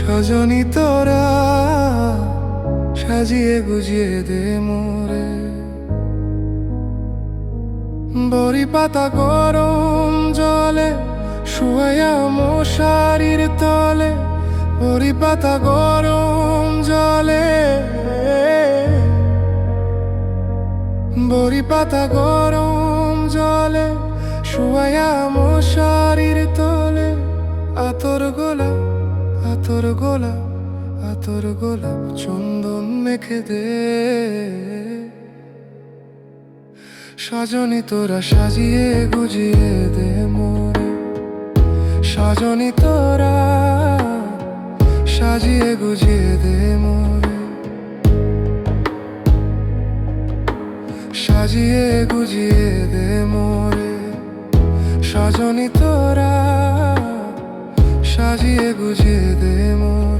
সজনী তোরা সাজিয়ে গুজিয়ে দে মোরে। বড়ি পাতা গরম জলে শুয়াইয়া মশারির তলে, বড়ি পাতা গরম জলে। বড়ি পাতা গরম জলে শুয়াইয়া মশারির তলে, আতর গোলা আতর গোলা আতর গোলাপ চন্দন মেখে দে। সজনী তোরা সাজিয়ে গুজিয়ে দে মোরে সজনী তোরা সাজিয়ে গুজিয়ে দে মোরে সাজিয়ে গুজিয়ে দে মোরে সজনী তোরা সাজিয়ে গুছিয়ে দে মোরে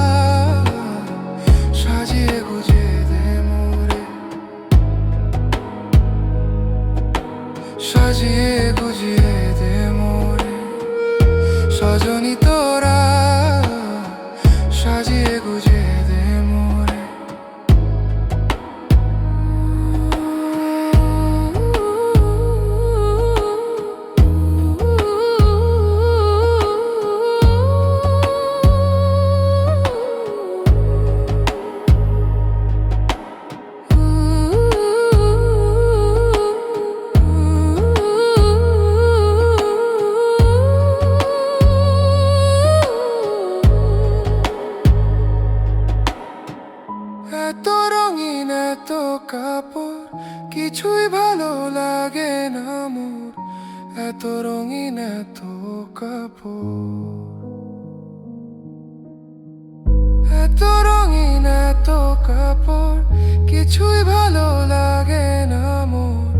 সাজিয়ে গুজিয়ে কিছুই ভালো লাগে না মোর। এত রঙিন, এত কাপড়। এত রঙিন, এত কাপড়, কিছুই ভালো লাগে না মোর।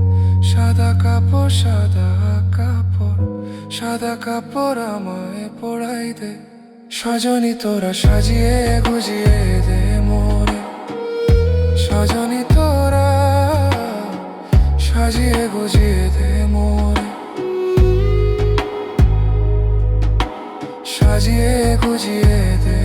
সাদা কাপড় সাদা কাপড় সাদা কাপড় আমায় পড়াই দে। সজনী তোরা সাজিয়ে গুজিয়ে দে। সাজিয়ে গুজিয়ে দে মোরে সাজিয়ে গুজিয়ে দে